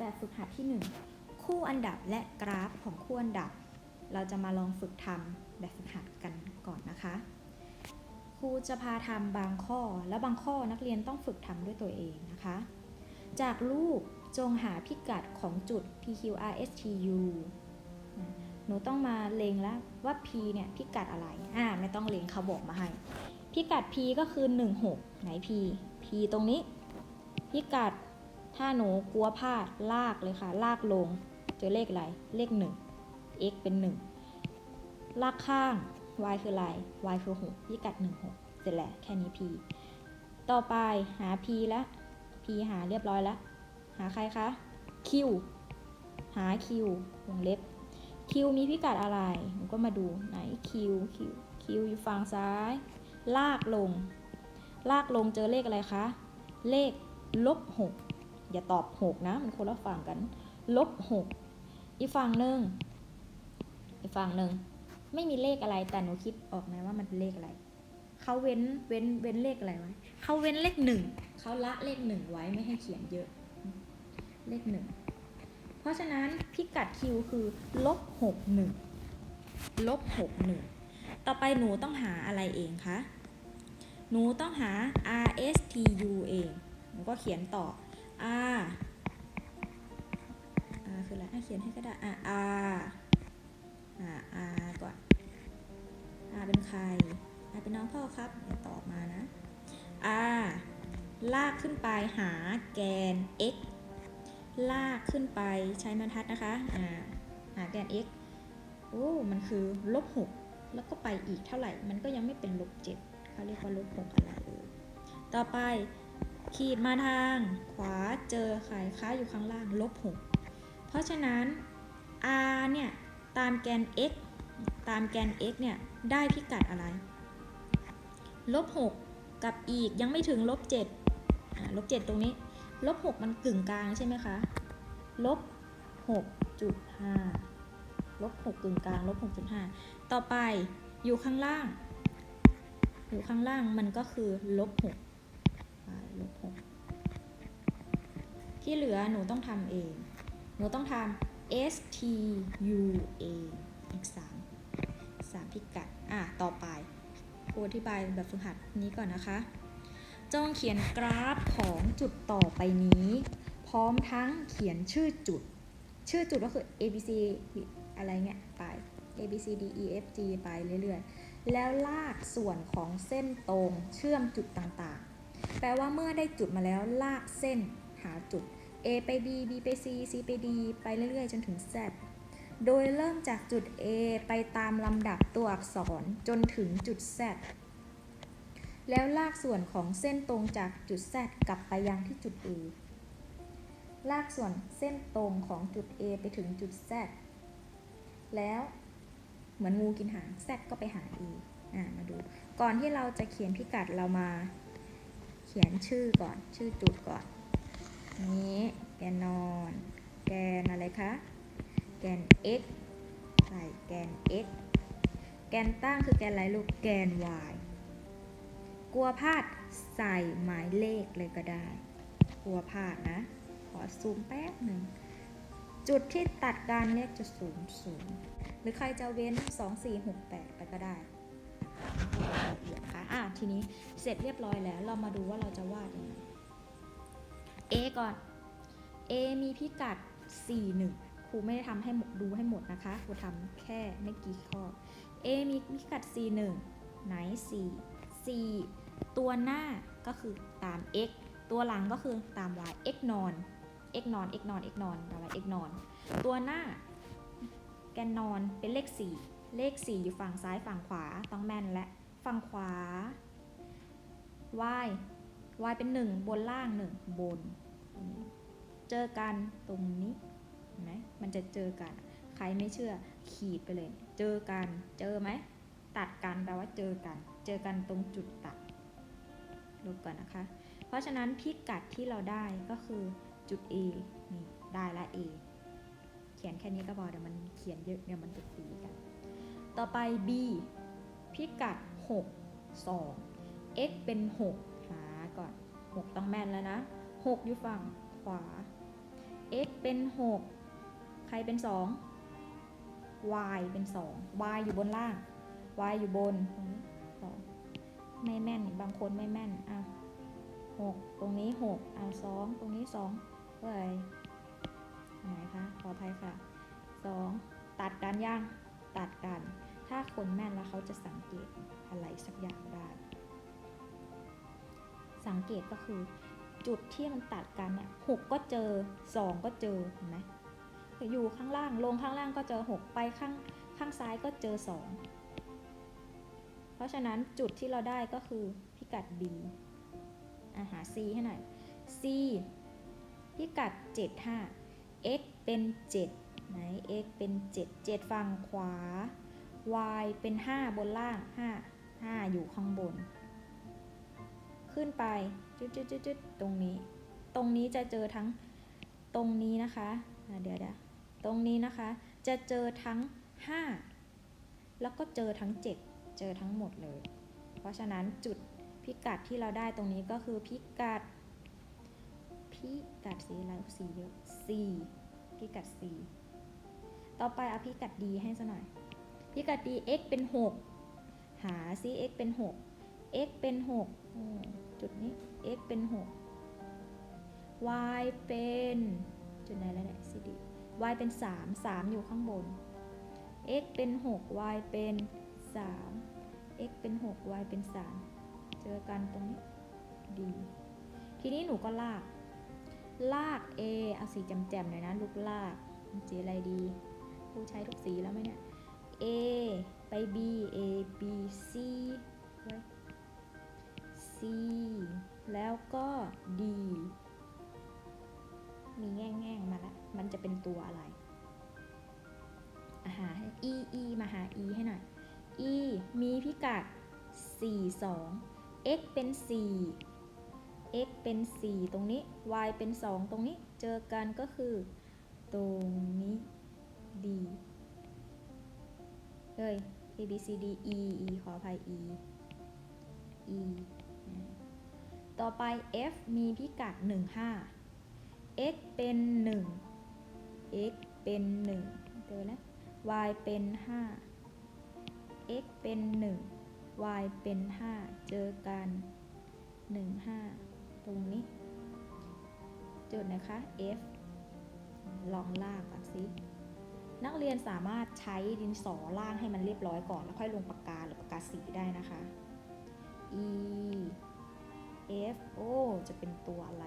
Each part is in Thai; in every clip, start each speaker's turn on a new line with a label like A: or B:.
A: แบบฝึกหัดที่ 1 คู่อันดับและกราฟของคู่อันดับ เราจะมาลองฝึกทำแบบฝึกหัดกันก่อนนะคะ ครูจะพาทำบางข้อและบางข้อนักเรียนต้องฝึกทำด้วยตัวเองนะคะ จากรูปจงหาพิกัดของจุด PQRSTU หนูต้องมาเลงแล้วว่า P เนี่ยพิกัดอะไร อ่าไม่ต้องเลงเขาบอกมาให้ พิกัด P ก็คือ 16 ไหน P P ตรงนี้ พิกัด ถ้าหนูกลัวพลาดลากเลยค่ะ ลากลง เจอเลขอะไร เลข 1 x เป็น 1 ลากข้าง y คืออะไร y คือ6พิกัด 16 เสร็จแล้วแค่นี้ p ต่อไปหา p แล้ว p หาเรียบร้อยแล้ว หาใครคะ q หา q วงเล็บ q มีพิกัดอะไรหนูก็มาดูไหน q q q อยู่ฝั่งซ้าย ลากลง ลากลงเจอเลขอะไรคะ เลขลบ6 อย่าตอบ6นะ มันคนละฝั่งกัน ลบ6อีกฝั่งหนึ่งอีกฝั่งหนึ่งไม่มีเลขอะไรแต่หนูคิดออกนะว่ามันเป็นเลขอะไรเขาเว้นเว้นเว้นเลขอะไรไว้เขาเว้นเลขหนึ่งเขาละเลขหนึ่งไว้ไม่ให้เขียนเยอะ เลขหนึ่งเพราะฉะนั้นพิกัด Q คือลบหกหนึ่งลบหกหนึ่งต่อไปหนูต้องหาอะไรเองคะหนูต้องหา RSTU เองหนูก็เขียนต่อ R R คืออะไรอะเขียนให้ก็ได้อะ R อ่า R ก่อน R เป็นใคร R เป็นน้องพ่อครับเดี๋ยวตอบมานะ R ลากขึ้นไปหาแกน x ลากขึ้นไปใช้บรรทัดนะคะอ่าหาแกน x โอ้มันคือลบ6แล้วก็ไปอีกเท่าไหร่ มันก็ยังไม่เป็นลบ7เขาเรียกว่าลบ6อะไรเอ่ต่อไป ขีดมาทางขวาเจอใครค้าอยู่ข้างล่างลบ6เพราะฉะนั้น r เนี่ยตามแกน x ตามแกน x เนี่ยได้พิกัดอะไร ลบ6กับอีกยังไม่ถึงลบ7ลบ7ตรงนี้ ลบ6มันกึ่งกลางใช่ไหมคะ ลบ6.5ลบ6กึ่งกลางลบ6.5 ต่อไปอยู่ข้างล่าง อยู่ข้างล่างมันก็คือลบ6 ลบ6ที่เหลือหนูต้องทำเอง หนูต้องทำ S T U A อีก3 3พิกัด อะ ต่อไปครูอธิบายแบบฝึกหัดนี้ก่อนนะคะ จงเขียนกราฟของจุดต่อไปนี้ พร้อมทั้งเขียนชื่อจุด ชื่อจุดก็คือ A B C อะไรเงี้ย ไป A B C D E F G ไปเรื่อยๆ แล้วลากส่วนของเส้นตรงเชื่อมจุดต่าง แปลว่าเมื่อได้จุดมาแล้วลากเส้นหาจุด A ไป B B ไป C C ไป D ไปเรื่อยๆ จนถึง Z โดยเริ่มจากจุด A ไปตามลำดับตัวอักษรจนถึงจุด Z แล้วลากส่วนของเส้นตรงจากจุด Z กลับไปยังที่จุด A ลากส่วนเส้นตรงของจุด A ไปถึงจุด Z แล้วเหมือนงูกินหาง Z ก็ไปหา A อ่ามาดู ก่อนที่เราจะเขียนพิกัดเรามา ขียนชื่อก่อน ชื่อจุดก่อน นี้แกนนอน แกนอะไรคะ แกน x ใส่แกน x แกนตั้งคือแกนอะไรลูก แกน y กลัวพลาดใส่หมายเลขเลยก็ได้ กลัวพลาดนะ ขอซูมแป๊บหนึ่ง จุดที่ตัดการเลขจะศูนย์ศูนย์หรือใครจะเว้น 2 4 6 8 ไปก็ได้ ละเอียดค่ะอะทีนี้เสร็จเรียบร้อยแล้ว เรามาดูว่าเราจะวาดยังไง A ก่อน A มีพิกัด 41ครูไม่ได้ทำให้ดดูให้หมดนะคะครูทำแค่ไม่กี่ข้อ A มีพิกัด 41ไหน 4 4 ตัวหน้าก็คือตาม x ตัวหลังก็คือตาม y x นอน x นอน x นอน x นอนตาม y x นอน ตัวหน้าแกนนอนเป็นเลข 4 เลข 4 อยู่ฝั่งซ้ายฝั่งขวาต้องแม่นและฝั่งขวา y y เป็น 1 บนล่าง 1 บน เจอกันตรงนี้เห็นไหมมันจะเจอกัน ใครไม่เชื่อขีดไปเลย เจอกัน เจอไหม ตัดกันแปลว่าเจอกัน เจอกันตรงจุดตัดลบก่อนนะคะ เพราะฉะนั้นพิกัดที่เราได้ก็คือจุด A นี่ได้ละ A เขียนแค่นี้ก็พอเดี๋ยวมันเขียนเยอะเดี๋ยวมันจะตีกัน ต่อไป B พิกัด 6 2 x เป็น 6 หาก่อน 6 ต้องแม่นแล้วนะ 6 อยู่ฝั่งขวา x เป็น 6 ใครเป็น 2 y เป็น 2 y อยู่บนล่าง y อยู่บนตรงนี้สองไม่แม่น บางคนไม่แม่นอะหกตรงนี้หกอะสองตรงนี้สองเอ้ยไหนคะ ขออภัยค่ะสองตัดกันยังตัดกัน ถ้าคนแม่นแล้วเขาจะสังเกตอะไรสักอย่างได้ สังเกตก็คือจุดที่มันตัดกันเนี่ยหกก็เจอสองก็เจอเห็นไหมอยู่ข้างล่างลงข้างล่างก็เจอหกไปข้างข้างซ้ายก็เจอสองเพราะฉะนั้นจุดที่เราได้ก็คือพิกัด B อะหา C ให้หน่อย C พิกัด 75 x เป็น 7 ไหน x เป็น 7 7 ฝั่งขวา y เป็น 5 บนล่าง 5 5 อยู่ข้างบน ขึ้นไปจุดจุดจุดจุดตรงนี้ ตรงนี้จะเจอทั้งตรงนี้นะคะะเดี๋ยวเดี๋ยวตรงนี้นะคะ จะเจอทั้ง 5 แล้วก็เจอทั้ง 7 เจอทั้งหมดเลย เพราะฉะนั้นจุดพิกัดที่เราได้ตรงนี้ก็คือพิกัด พิกัดสีอะไรสีเยอะ C พิกัด C ต่อไปเอาพิกัด D ให้ซะหน่อย พิกัด D x เป็น 6 หาซิ x เป็น 6 x เป็น6จุดนี้ x เป็น 6 y เป็นจุดไหนแล้วเนี่ย cd y เป็น 3 3 อยู่ข้างบน x เป็น 6 y เป็น 3 x เป็น 6 y เป็น 3 เจอกันตรงนี้ d ทีนี้หนูก็ลาก ลาก a เอาสีแจ่มๆหน่อยนะ ลูกลากสีอะไรดีครูใช้ทุกสีแล้วไหมเนี่ย a ไป b a b c c แล้วก็ d มีแง่งๆมาแล้วมันจะเป็นตัวอะไรอาหา e e มาหา e ให้หน่อย e มีพิกัด 4 2 x เป็น 4 x เป็น 4 ตรงนี้ y เป็น 2 ตรงนี้ เจอกันก็คือ ตรงนี้ d เอ้ย a b c d e e ขออภัย e e ต่อไป f มีพิกัด 1 5 x เป็น 1 x เป็น 1 เจอแล้ว y เป็น 5 x เป็น 1 y เป็น 5 เจอกัน 1 5 ตรงนี้ จุดนะคะ f ลองลากก่อนสิ นักเรียนสามารถใช้ดินสอล่างให้มันเรียบร้อยก่อน แล้วค่อยลงปากกาหรือปากกาสีได้นะคะ e f o จะเป็นตัวอะไร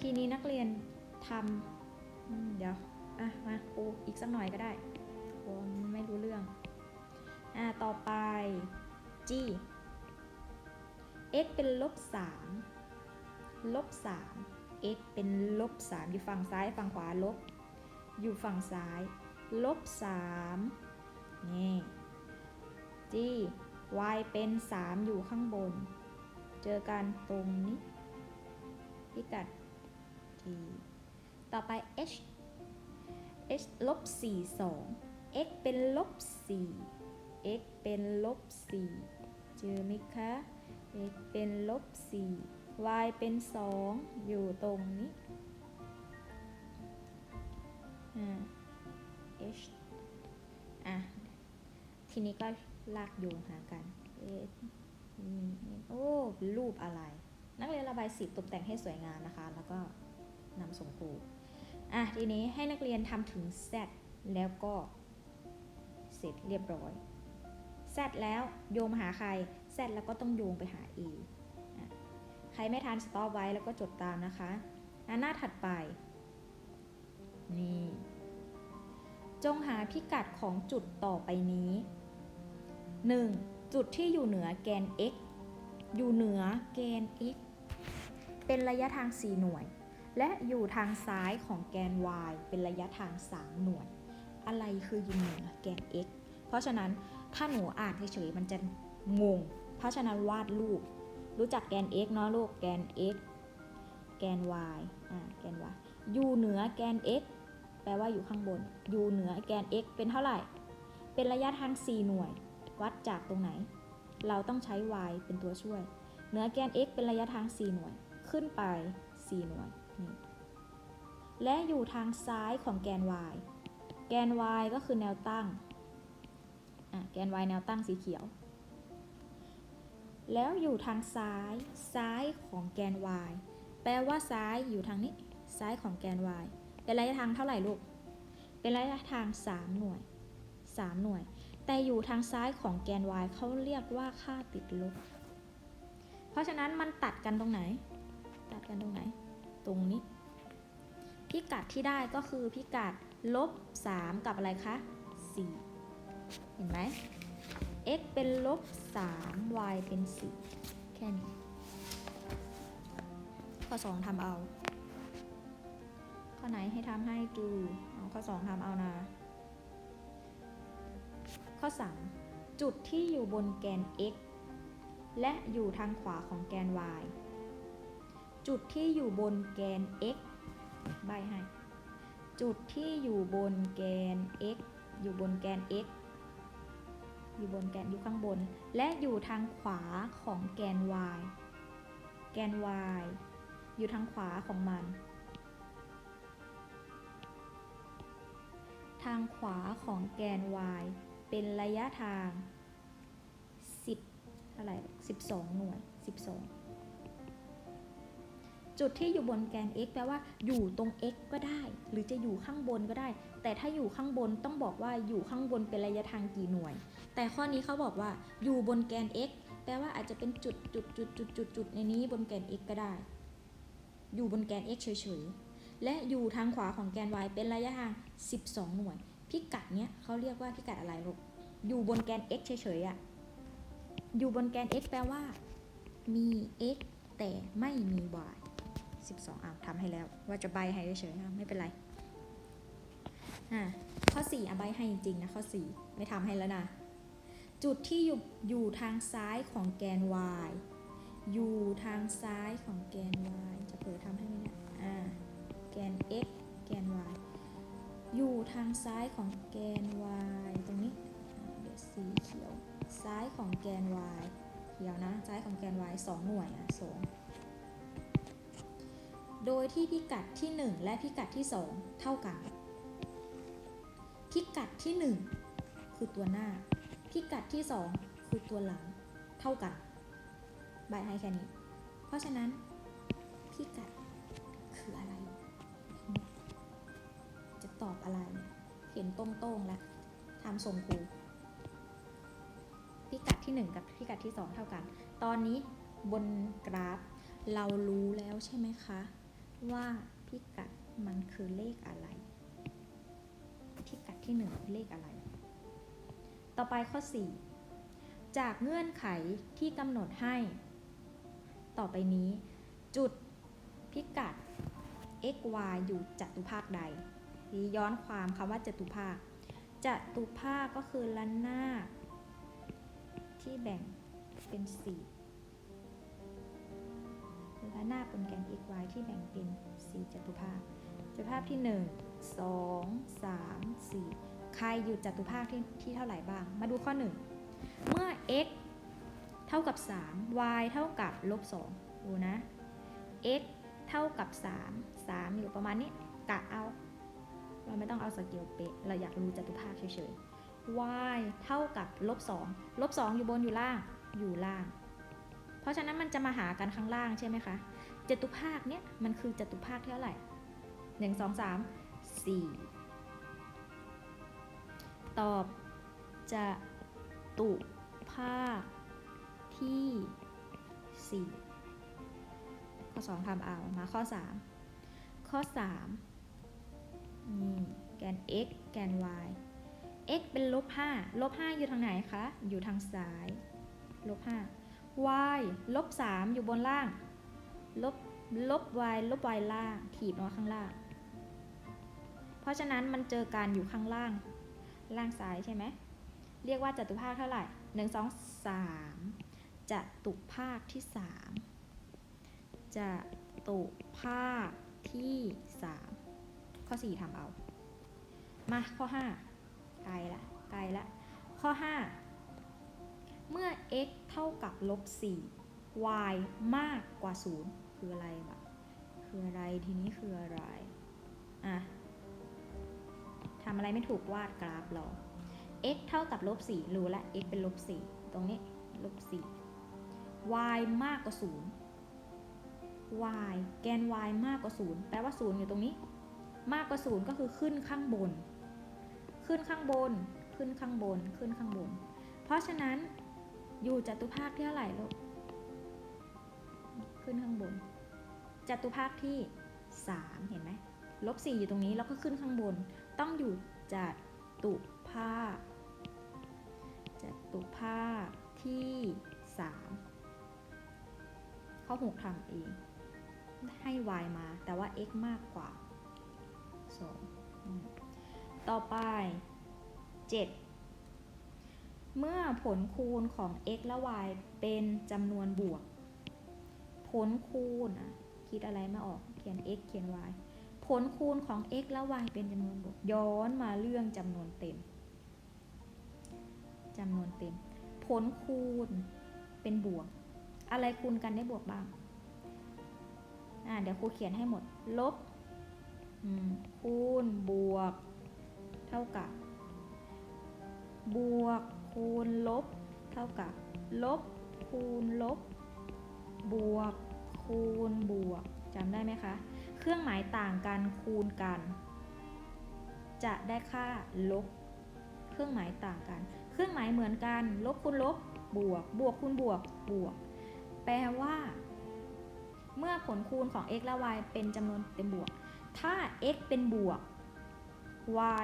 A: ทีนี้นักเรียนทำเดี๋ยว อะ มาครูอีกสักหน่อยก็ได้ครูไม่รู้เรื่อง อะ ต่อไป g x เป็นลบ3ลบ3 x เป็นลบ3อยู่ฝั่งซ้ายฝั่งขวาลบ อยู่ฝั่งซ้าย ลบ 3 นี่ g y เป็น 3 อยู่ข้างบน เจอกันตรงนี้ พิกัด g ต่อไป h h ลบ 4 2 x เป็นลบ 4 x เป็นลบ 4 เจอไหมคะ x เป็นลบ 4 y เป็น 2 อยู่ตรงนี้ h อะ ทีนี้ก็ลากโยงหากัน h อืมโอ้ รูปอะไร นักเรียนระบายสีตกแต่งให้สวยงามนะคะ แล้วก็นำส่งครูอะ ทีนี้ให้นักเรียนทำถึง z แล้วก็เสร็จเรียบร้อย z แล้วโยงหาใคร z แล้วก็ต้องโยงไปหา a อะใครไม่ทันสต็อปไว้แล้วก็จดตามนะคะอะหน้าถัดไป นี่ จงหาพิกัดของจุดต่อไปนี้ 1. จุดที่อยู่เหนือแกน x อยู่เหนือแกน x เป็นระยะทาง 4 หน่วย และอยู่ทางซ้ายของแกน y เป็นระยะทาง 3 หน่วย อะไรคืออยู่เหนือแกน x เพราะฉะนั้นถ้าหนูอ่านเฉยๆมันจะงง เพราะฉะนั้นวาดรูป รู้จักแกน x เนาะลูกแกน x แกน y อ่าแกน y อยู่เหนือแกน x แปลว่าอยู่ข้างบน อยู่เหนือแกน x เป็นเท่าไหร่ เป็นระยะทาง 4 หน่วย วัดจากตรงไหน เราต้องใช้ y เป็นตัวช่วย เหนือแกน x เป็นระยะทาง 4 หน่วย ขึ้นไป 4 หน่วย และอยู่ทางซ้ายของแกน y แกน y ก็คือแนวตั้ง แกน y แนวตั้งสีเขียว แล้วอยู่ทางซ้าย ซ้ายของแกน y แปลว่าซ้ายอยู่ทางนี้ ซ้ายของแกน y เป็นระยะทางเท่าไหร่ลูก เป็นระยะทาง 3 หน่วย 3 หน่วย แต่อยู่ทางซ้ายของแกน y เขาเรียกว่าค่าติดลบ เพราะฉะนั้นมันตัดกันตรงไหน ตัดกันตรงไหน ตรงนี้ พิกัดที่ได้ก็คือพิกัดลบ 3 กับอะไรคะ 4 เห็นไหม x เป็นลบ 3 y เป็น 4 แค่นี้ ข้อ 2ทำเอา ไหนให้ทำให้ดูข้อ 2ทำเอานะ ข้อ 3 จุดที่อยู่บนแกน x และอยู่ทางขวาของแกน y จุดที่อยู่บนแกน x ใบให้ จุดที่อยู่บนแกน x อยู่บนแกน x อยู่บนแกนอยู่ข้างบน และอยู่ทางขวาของแกน y แกน y อยู่ทางขวาของมัน ทางขวาของแกน y เป็นระยะทาง 10เท่าไหร่12 หน่วย 12 จุดที่อยู่บนแกน x แปลว่าอยู่ตรง x ก็ได้ หรือจะอยู่ข้างบนก็ได้ แต่ถ้าอยู่ข้างบนต้องบอกว่าอยู่ข้างบนเป็นระยะทางกี่หน่วย แต่ข้อนี้เขาบอกว่าอยู่บนแกน x แปลว่าอาจจะเป็นจุดจุดจุดจุดจุดจุดในนี้บนแกน x ก็ได้ อยู่บนแกน x เฉยๆ และอยู่ทางขวาของแกน y เป็นระยะทาง 12 หน่วย พิกัดเนี้ยเขาเรียกว่าพิกัดอะไรลูกอยู่บนแกน x เฉยๆอะอยู่บนแกน x แปลว่า มี x แต่ไม่มี y 12อะทำให้แล้ว ว่าจะใบให้เฉยๆอะไม่เป็นไรอะข้อ 4อะใบให้จริงๆนะข้อ 4 ไม่ทำให้แล้วนะ จุดที่อยู่อยู่ทางซ้ายของแกน y อยู่ทางซ้ายของแกน y จะเผลอทำให้ไหมเนี่ยอ่า กน x แกน y อยู่ทางซ้ายของแกน y ตรงนี้เดี๋ยวสีเขียว ซ้ายของแกน y เขียวนะ ซ้ายของแกน y 2 หน่วยอะสองโดยที่พิกัดที่ 1 และพิกัดที่ 2 เท่ากัน พิกัดที่ 1 คือตัวหน้า พิกัดที่ 2 คือตัวหลัง เท่ากันบายให้แค่นี้ เพราะฉะนั้นพิกัด ตอบอะไรเนี่ยเห็นตรงๆแล้วทำทรงครูพิกัดที่ 1 กับพิกัดที่ 2 เท่ากัน ตอนนี้บนกราฟเรารู้แล้วใช่ไหมคะ ว่าพิกัดมันคือเลขอะไร พิกัดที่ 1 คือเลขอะไร ต่อไปข้อ 4 จากเงื่อนไขที่กำหนดให้ ต่อไปนี้ จุดพิกัด x y อยู่จัตุภาคใด ย้อนความคำว่าจตุภาคจตุภาคก็คือระนาที่แบ่งเป็นสี่ระนาบบนแกน x y ที่แบ่งเป็นสี่จตุภาคจตุภาคที่ 1 2 3 4 ใครอยู่จตุภาคที่ที่เท่าไหร่บ้าง มาดูข้อ 1 เมื่อ x เท่ากับ 3 y เท่ากับลบ2ดูนะ x เท่ากับ 3 3 อยู่ประมาณนี้กะเอา เราไม่ต้องเอาสเกลเป๊ะเราอยากรู้จัตุภาคเฉยๆ y เท่ากับลบ2ลบ2อยู่บนอยู่ล่างอยู่ล่าง เพราะฉะนั้นมันจะมาหากันข้างล่างใช่ไหมคะจตุภาคเนี้ยมันคือจตุภาคเท่าไหร่1 2 3 4ตอบจะตุภาคที่ 4 ข้อ 2ทำเอามาข้อ 3 ข้อ 3 นี่แกน x แกน y x เป็นลบ5ลบ5อยู่ทางไหนคะ อยู่ทางซ้าย ลบ5 y ลบ3อยู่บนล่าง ลบ ลบ y ลบ y ล่าง ถีบมาข้างล่าง เพราะฉะนั้นมันเจอการอยู่ข้างล่าง ล่างซ้ายใช่ไหม เรียกว่าจัตุภาคเท่าไหร่ 1 2 3จตุภาคที่ 3จะตุภาคที่ 3 ข้อ 4ทำเอา มาข้อ 5 ไกลละไกลละ ข้อ 5 เมื่อ x เท่ากับลบ4 y มากกว่า 0 คืออะไรวะคืออะไรทีนี้คืออะไร อะทำอะไรไม่ถูกวาดกราฟหรอ x เท่ากับลบ4รู้ล้ว x เป็นลบ4ตรงนี้ลบ4 y มากกว่า 0 y แกน y มากกว่า 0 แปลว่า 0 อยู่ตรงนี้ มากกว่า0ก็คือขึ้นข้างบน ขึ้นข้างบน ขึ้นข้างบน ขึ้นข้างบน เพราะฉะนั้นอยู่จัตุภาคที่เท่าไหร่ลูก ขึ้นข้างบน จัตุภาคที่ 3 เห็นไหมลบ4อยู่ตรงนี้แล้วก็ขึ้นข้างบน ต้องอยู่จัตุภาค จัตุภาคที่ 3 เขาหกทำเอง ให้ y มาแต่ว่า x มากกว่า 2อืมต่อไป 7 เมื่อผลคูณของ x และ y เป็นจำนวนบวก ผลคูณคิดอะไรไม่ออกเขียน x เขียน y ผลคูณของ x และ y เป็นจำนวนบวก ย้อนมาเรื่องจำนวนเต็มจำนวนเต็ม ผลคูณเป็นบวก อะไรคูณกันได้บวกบ้าง อ่าเดี๋ยวครูเขียนให้หมด ลบ คูณบวก เท่ากับ บวกคูณลบ เท่ากับ ลบคูณลบ บวกคูณบวกจำได้ไหมคะ เครื่องหมายต่างกันคูณกัน จะได้ค่าลบ เครื่องหมายต่างกัน เครื่องหมายเหมือนกัน ลบคูณลบ บวก บวกคูณบวก บวก แปลว่า เมื่อผลคูณของ x และ y เป็นจำนวนเต็มบวก ถ้า x เป็นบวก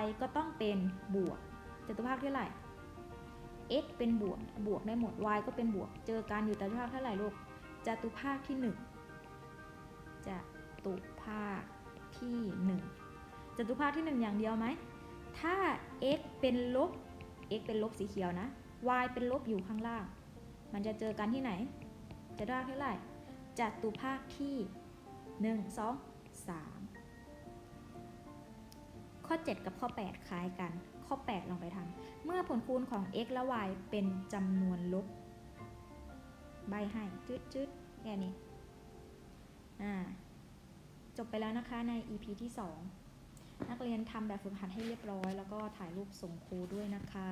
A: y ก็ต้องเป็นบวกจตุภาคเท่าไหร่ x เป็นบวก บวกได้หมด y ก็เป็นบวก เจอกันอยู่จตุภาคเท่าไหร่ลูกจตุภาคที่1จะตุภาคที่1จตุภาคที่ 1 อย่างเดียวไหม ถ้า x เป็นลบ x เป็นลบสีเขียวนะ y เป็นลบอยู่ข้างล่าง มันจะเจอกันที่ไหนจตุภาคเท่าไหร่จตุภาคที่ 1 2 3 ข้อ 7 กับข้อ 8 คล้ายกัน ข้อ 8 ลองไปทำเมื่อผลคูณของ x และ y เป็นจำนวนลบ ใบให้จืดจืดๆแค่นี้อ่าจบไปแล้วนะคะใน EP ที่ 2 นักเรียนทำแบบฝึกหัดให้เรียบร้อย แล้วก็ถ่ายรูปส่งครูด้วยนะคะ